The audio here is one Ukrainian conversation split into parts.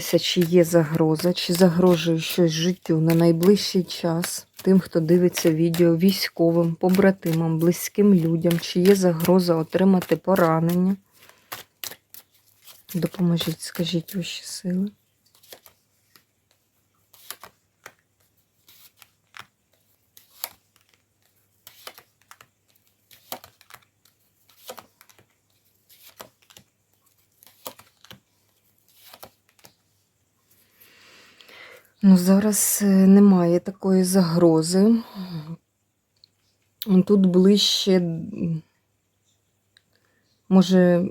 Чи є загроза, чи загрожує щось життю на найближчий час тим, хто дивиться відео, військовим, побратимам, близьким людям, чи є загроза отримати поранення? Допоможіть, скажіть ваші сили. Ну, зараз е, немає такої загрози. Тут ближче, може,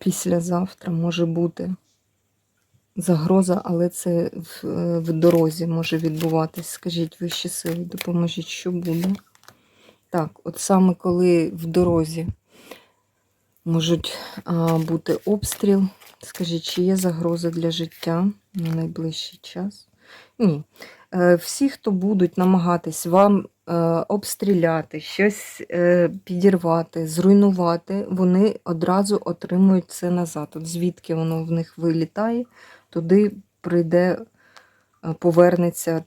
післязавтра може бути загроза, але це в, е, в дорозі може відбуватись. Скажіть вищі сили, допоможіть, що буде. Так, от саме коли в дорозі можуть бути обстріл. Скажіть, чи є загроза для життя на найближчий час? Ні. Е, Всі, хто будуть намагатись вам е, обстріляти, щось е, підірвати, зруйнувати, вони одразу отримують це назад. От звідки воно в них вилітає, туди прийде, повернеться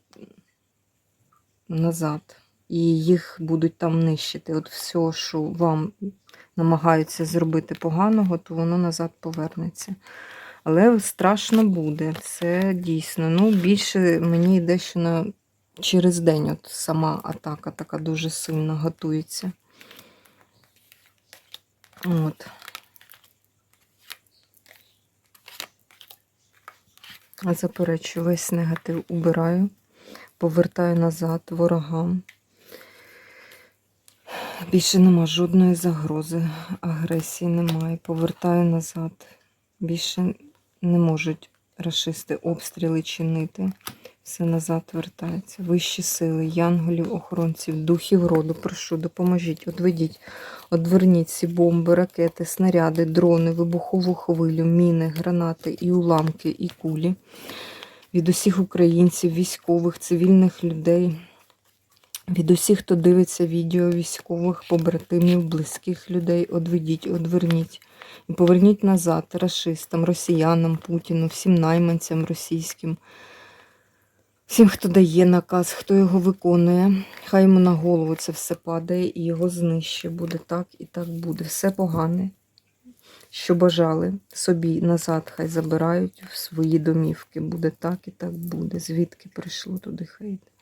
назад. І їх будуть там нищити. От все, що вам намагаються зробити поганого, то воно назад повернеться. Але страшно буде. Це дійсно. Ну, більше мені йде, що на через день от сама атака така дуже сильно готується. От. А Заперечую, весь негатив убираю, повертаю назад ворогам. Більше нема жодної загрози, агресії немає. Повертаю назад. Більше не можуть рашисти обстріли чинити. Все назад вертається. Вищі сили, янголів, охоронців, духів роду. Прошу, допоможіть, одведіть, одверніть ці бомби, ракети, снаряди, дрони, вибухову хвилю, міни, гранати і уламки, і кулі. Від усіх українців, військових, цивільних людей. Від усіх, хто дивиться відео військових, побратимів, близьких людей, одведіть, одверніть. І поверніть назад расистам, росіянам, Путіну, всім найманцям російським, всім, хто дає наказ, хто його виконує. Хай йому на голову це все падає і його знищує. Буде так і так буде. Все погане, що бажали собі назад, хай забирають в свої домівки. Буде так і так буде. Звідки прийшло туди, йде.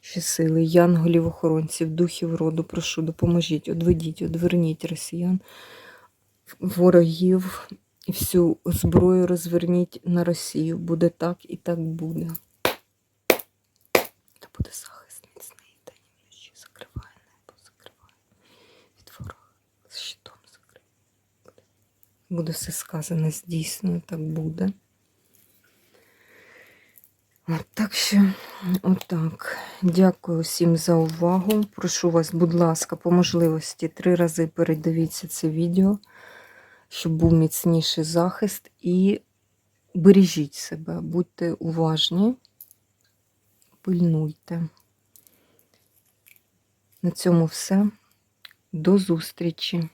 Ще сили, янголів, охоронців, духів роду, прошу, допоможіть, одведіть, одверніть росіян, ворогів і всю зброю розверніть на Росію. Буде так і так буде. Та буде захист міцний, та вночі закриває небо, закриває від ворога, з щитом закриває. Буде все сказане, здійснено, так буде. Так що, отак. Дякую всім за увагу. Прошу вас, будь ласка, по можливості три рази передивіться це відео, щоб був міцніший захист. І бережіть себе, будьте уважні, пильнуйте. На цьому все. До зустрічі!